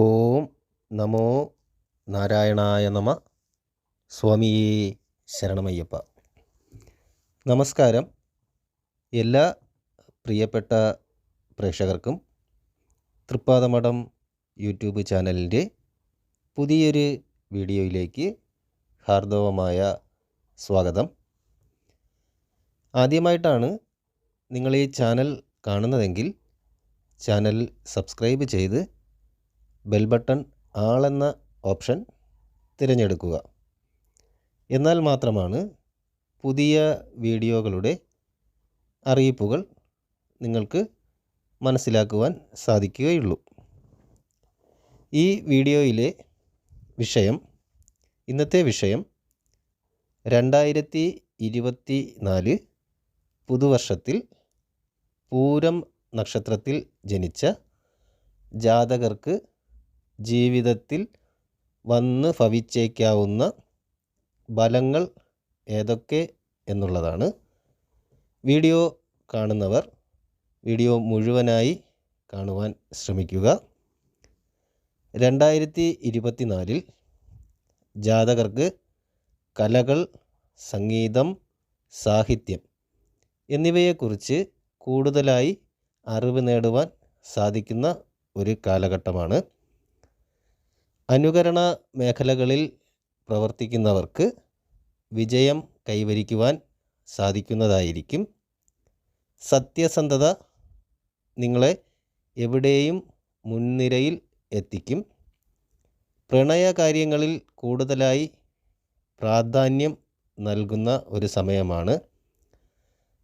ഓം നമോ നാരായണായ നമ. സ്വാമിയേ ശരണമയ്യപ്പ. നമസ്കാരം. എല്ലാ പ്രിയപ്പെട്ട പ്രേക്ഷകർക്കും തൃപ്പാദമഠം യൂട്യൂബ് ചാനലിന്റെ പുതിയൊരു വീഡിയോയിലേക്ക് ഹാർദവമായ സ്വാഗതം. ആദ്യമായിട്ടാണ് നിങ്ങൾ ഈ ചാനൽ കാണുന്നതെങ്കിൽ ചാനൽ സബ്സ്ക്രൈബ് ചെയ്ത് ബെൽ ബട്ടൺ ആളെന്ന ഓപ്ഷൻ തിരഞ്ഞെടുക്കുക. എന്നാൽ മാത്രമാണ് പുതിയ വീഡിയോകളുടെ അറിയിപ്പുകൾ നിങ്ങൾക്ക് മനസ്സിലാക്കുവാൻ സാധിക്കുകയുള്ളൂ. ഈ വീഡിയോയിലെ വിഷയം ഇന്നത്തെ വിഷയം രണ്ടായിരത്തി ഇരുപത്തി നാല് പുതുവർഷത്തിൽ പൂരം നക്ഷത്രത്തിൽ ജനിച്ച ജാതകർക്ക് ജീവിതത്തിൽ വന്ന് ഭവിച്ചേക്കാവുന്ന ഫലങ്ങൾ ഏതൊക്കെ എന്നുള്ളതാണ്. വീഡിയോ കാണുന്നവർ വീഡിയോ മുഴുവനായി കാണുവാൻ ശ്രമിക്കുക. രണ്ടായിരത്തി ഇരുപത്തിനാലിൽ ജാതകർക്ക് കലകൾ സംഗീതം സാഹിത്യം എന്നിവയെക്കുറിച്ച് കൂടുതലായി അറിവ് നേടുവാൻ സാധിക്കുന്ന ഒരു കാലഘട്ടമാണ്. അനുകരണ മേഖലകളിൽ പ്രവർത്തിക്കുന്നവർക്ക് വിജയം കൈവരിക്കുവാൻ സാധിക്കുന്നതായിരിക്കും. സത്യസന്ധത നിങ്ങളെ എവിടെയും മുൻനിരയിൽ എത്തിക്കും. പ്രണയകാര്യങ്ങളിൽ കൂടുതലായി പ്രാധാന്യം നൽകുന്ന ഒരു സമയമാണ്.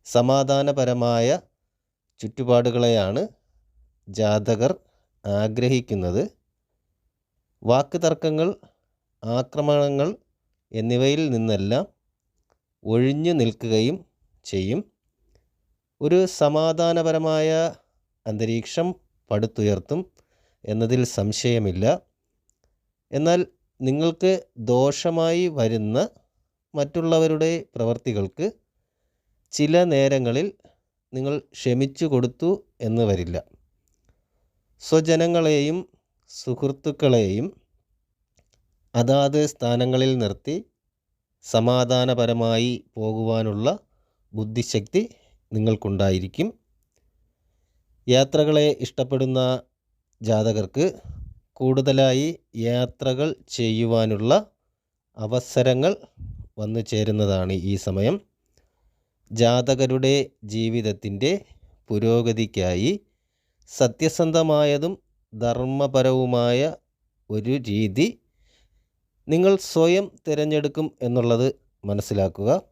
സമാധാനപരമായ ചുറ്റുപാടുകളെയാണ് ജാതകർ ആഗ്രഹിക്കുന്നത്. വാക്ക് തർക്കങ്ങൾ ആക്രമണങ്ങൾ എന്നിവയിൽ നിന്നെല്ലാം ഒഴിഞ്ഞു നിൽക്കുകയും ചെയ്യും. ഒരു സമാധാനപരമായ അന്തരീക്ഷം പടുത്തുയർത്തും എന്നതിൽ സംശയമില്ല. എന്നാൽ നിങ്ങൾക്ക് ദോഷമായി വരുന്ന മറ്റുള്ളവരുടെ പ്രവർത്തികൾക്ക് ചില നേരങ്ങളിൽ നിങ്ങൾ ക്ഷമിച്ചു കൊടുത്തു എന്ന് വരില്ല. സ്വജനങ്ങളെയും സുഹൃത്തുക്കളെയും അതാത് സ്ഥാനങ്ങളിൽ നിർത്തി സമാധാനപരമായി പോകുവാനുള്ള ബുദ്ധിശക്തി നിങ്ങൾക്കുണ്ടായിരിക്കും. യാത്രകളെ ഇഷ്ടപ്പെടുന്ന ജാതകർക്ക് കൂടുതലായി യാത്രകൾ ചെയ്യുവാനുള്ള അവസരങ്ങൾ വന്നു ചേരുന്നതാണ് ഈ സമയം. ജാതകരുടെ ജീവിതത്തിന്റെ പുരോഗതിക്കായി സത്യസന്ധമായതും ധർമ്മപരവുമായ ഒരു രീതി നിങ്ങൾ സ്വയം തിരഞ്ഞെടുക്കും എന്നുള്ളത് മനസ്സിലാക്കുക.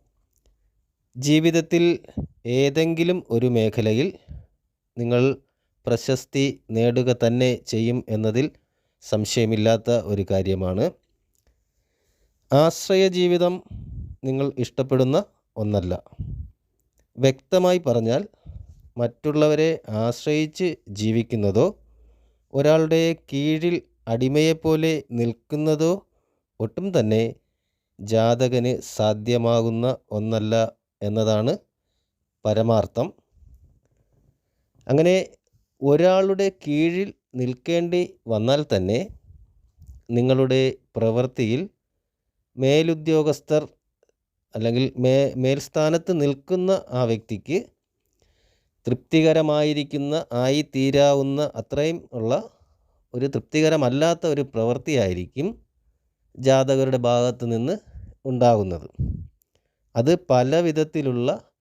ജീവിതത്തിൽ ഏതെങ്കിലും ഒരു മേഖലയിൽ നിങ്ങൾ പ്രശസ്തി നേടുക തന്നെ ചെയ്യും എന്നതിൽ സംശയമില്ലാത്ത ഒരു കാര്യമാണ്. ആശ്രയ ജീവിതം നിങ്ങൾ ഇഷ്ടപ്പെടുന്ന ഒന്നല്ല. വ്യക്തമായി പറഞ്ഞാൽ മറ്റുള്ളവരെ ആശ്രയിച്ച് ജീവിക്കുന്നതോ ഒരാളുടെ കീഴിൽ അടിമയെപ്പോലെ നിൽക്കുന്നതോ ഒട്ടും തന്നെ ജാതകന് സാധ്യമാകുന്ന ഒന്നല്ല എന്നതാണ് പരമാർത്ഥം. അങ്ങനെ ഒരാളുടെ കീഴിൽ നിൽക്കേണ്ടി വന്നാൽ തന്നെ നിങ്ങളുടെ പ്രവൃത്തിയിൽ മേലുദ്യോഗസ്ഥർ അല്ലെങ്കിൽ മേ മേൽസ്ഥാനത്ത് നിൽക്കുന്ന ആ വ്യക്തിക്ക് തൃപ്തികരമായിരിക്കുന്ന ആയി തീരാവുന്ന അത്രയും ഉള്ള ഒരു തൃപ്തികരമല്ലാത്ത ഒരു പ്രവൃത്തിയായിരിക്കും ജാതകരുടെ ഭാഗത്ത് നിന്ന് ഉണ്ടാകുന്നത്. അത് പല വിധത്തിലുള്ള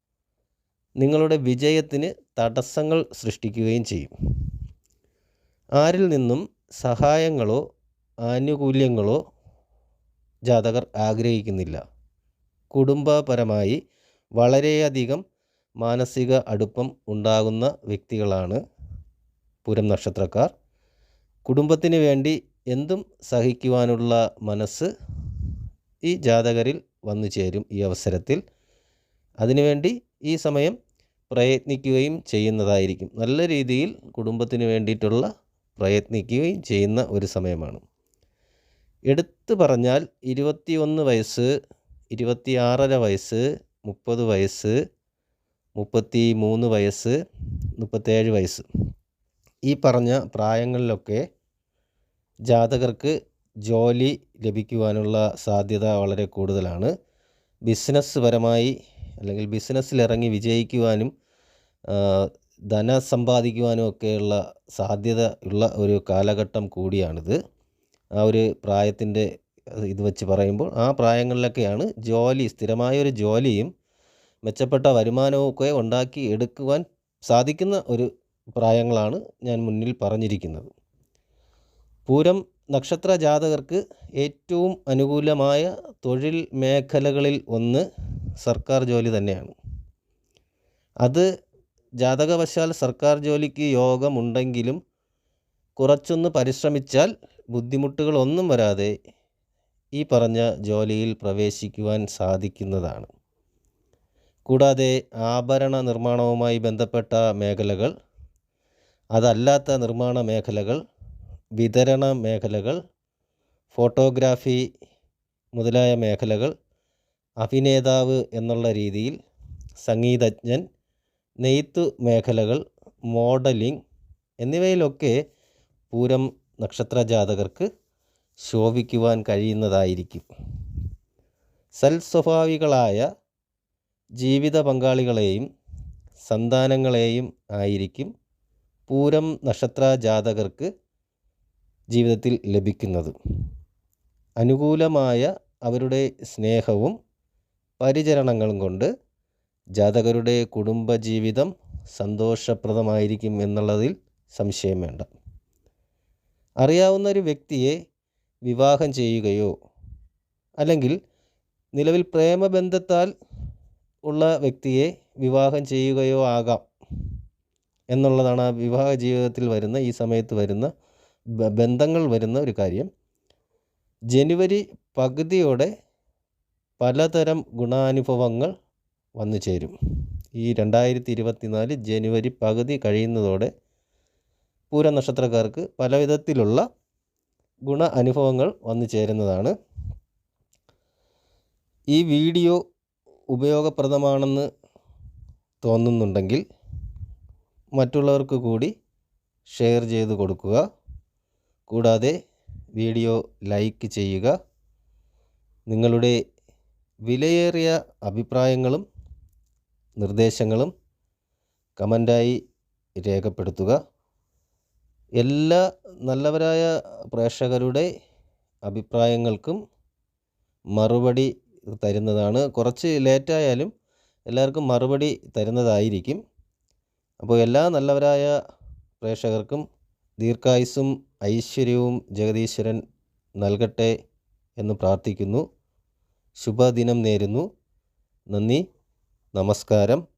നിങ്ങളുടെ വിജയത്തിന് തടസ്സങ്ങൾ സൃഷ്ടിക്കുകയും ചെയ്യും. ആരിൽ നിന്നും സഹായങ്ങളോ ആനുകൂല്യങ്ങളോ ജാതകർ ആഗ്രഹിക്കുന്നില്ല. കുടുംബപരമായി വളരെയധികം മാനസിക അടുപ്പം ഉണ്ടാകുന്ന വ്യക്തികളാണ് പൂരം നക്ഷത്രക്കാർ. കുടുംബത്തിന് വേണ്ടി എന്തും സഹിക്കുവാനുള്ള മനസ്സ് ഈ ജാതകരിൽ വന്നു ചേരും ഈ അവസരത്തിൽ. അതിനുവേണ്ടി ഈ സമയം പ്രയത്നിക്കുകയും ചെയ്യുന്നതായിരിക്കും. നല്ല രീതിയിൽ കുടുംബത്തിന് വേണ്ടിയിട്ടുള്ള പ്രയത്നിക്കുകയും ചെയ്യുന്ന ഒരു സമയമാണ്. എടുത്തു പറഞ്ഞാൽ ഇരുപത്തിയൊന്ന് വയസ്സ് ഇരുപത്തിയാറര വയസ്സ് മുപ്പത് വയസ്സ് മുപ്പത്തി മൂന്ന് വയസ്സ് മുപ്പത്തേഴ് വയസ്സ്. ഈ പറഞ്ഞ പ്രായങ്ങളിലൊക്കെ ജാതകർക്ക് ജോലി ലഭിക്കുവാനുള്ള സാധ്യത വളരെ കൂടുതലാണ്. ബിസിനസ് പരമായി അല്ലെങ്കിൽ ബിസിനസ്സിലിറങ്ങി വിജയിക്കുവാനും ധന സമ്പാദിക്കുവാനും ഒക്കെയുള്ള സാധ്യത ഉള്ള ഒരു കാലഘട്ടം കൂടിയാണിത്. ആ ഒരു പ്രായത്തിന്റെ ഇത് വെച്ച് പറയുമ്പോൾ ആ പ്രായങ്ങളിലൊക്കെയാണ് ജോലി സ്ഥിരമായ ഒരു ജോലിയും മെച്ചപ്പെട്ട വരുമാനവും ഒക്കെ ഉണ്ടാക്കി എടുക്കുവാൻ സാധിക്കുന്ന ഒരു പ്രായങ്ങളാണ് ഞാൻ മുന്നിൽ പറഞ്ഞിരിക്കുന്നത്. പൂരം നക്ഷത്ര ജാതകർക്ക് ഏറ്റവും അനുകൂലമായ തൊഴിൽ മേഖലകളിൽ ഒന്ന് സർക്കാർ ജോലി തന്നെയാണ്. അത് ജാതകവശാൽ സർക്കാർ ജോലിക്ക് യോഗമുണ്ടെങ്കിലും കുറച്ചൊന്ന് പരിശ്രമിച്ചാൽ ബുദ്ധിമുട്ടുകളൊന്നും വരാതെ ഈ പറഞ്ഞ ജോലിയിൽ പ്രവേശിക്കുവാൻ സാധിക്കുന്നതാണ്. കൂടാതെ ആഭരണ നിർമ്മാണവുമായി ബന്ധപ്പെട്ട മേഖലകൾ അതല്ലാത്ത നിർമ്മാണ മേഖലകൾ വിതരണ മേഖലകൾ ഫോട്ടോഗ്രാഫി മുതലായ മേഖലകൾ അഭിനേതാവ് എന്നുള്ള രീതിയിൽ സംഗീതജ്ഞൻ നെയ്ത്തു മേഖലകൾ മോഡലിംഗ് എന്നിവയിലൊക്കെ പൂരം നക്ഷത്ര ജാതകർക്ക് ശോഭിക്കുവാൻ കഴിയുന്നതായിരിക്കും. സൽസ്വഭാവികളായ ജീവിത പങ്കാളികളെയും സന്താനങ്ങളെയും ആയിരിക്കും പൂരം നക്ഷത്ര ജാതകർക്ക് ജീവിതത്തിൽ ലഭിക്കുന്നത്. അനുകൂലമായ അവരുടെ സ്നേഹവും പരിചരണങ്ങളും കൊണ്ട് ജാതകരുടെ കുടുംബജീവിതം സന്തോഷപ്രദമായിരിക്കും എന്നുള്ളതിൽ സംശയം വേണ്ട. അറിയാവുന്ന ഒരു വ്യക്തിയെ വിവാഹം ചെയ്യുകയോ അല്ലെങ്കിൽ നിലവിൽ പ്രേമബന്ധത്താൽ ഉള്ള വ്യക്തിയെ വിവാഹം ചെയ്യുകയോ ആകാം എന്നുള്ളതാണ് ആ വിവാഹ ജീവിതത്തിൽ വരുന്ന ഈ സമയത്ത് വരുന്ന ബന്ധങ്ങൾ വരുന്ന ഒരു കാര്യം. ജനുവരി പകുതിയോടെ പലതരം ഗുണാനുഭവങ്ങൾ വന്നു ചേരും. ഈ രണ്ടായിരത്തി ഇരുപത്തിനാല് ജനുവരി പകുതി കഴിയുന്നതോടെ പൂര നക്ഷത്രക്കാർക്ക് പല വിധത്തിലുള്ള ഗുണ അനുഭവങ്ങൾ വന്നു ചേരുന്നതാണ്. ഈ വീഡിയോ ഉപയോഗപ്രദമാണെന്ന് തോന്നുന്നുണ്ടെങ്കിൽ മറ്റുള്ളവർക്ക് കൂടി ഷെയർ ചെയ്ത് കൊടുക്കുക. കൂടാതെ വീഡിയോ ലൈക്ക് ചെയ്യുക. നിങ്ങളുടെ വിലയേറിയ അഭിപ്രായങ്ങളും നിർദ്ദേശങ്ങളും കമന്റായി രേഖപ്പെടുത്തുക. എല്ലാ നല്ലവരായ പ്രേക്ഷകരുടെ അഭിപ്രായങ്ങൾക്കും മറുപടി തരുന്നതാണ്. കുറച്ച് ലേറ്റായാലും എല്ലാവർക്കും മറുപടി തരുന്നതായിരിക്കും. അപ്പോൾ എല്ലാ നല്ലവരായ പ്രേക്ഷകർക്കും ദീർഘായുസും ഐശ്വര്യവും ജഗദീശ്വരൻ നൽകട്ടെ എന്ന് പ്രാർത്ഥിക്കുന്നു. ശുഭദിനം നേരുന്നു. നന്ദി. നമസ്കാരം.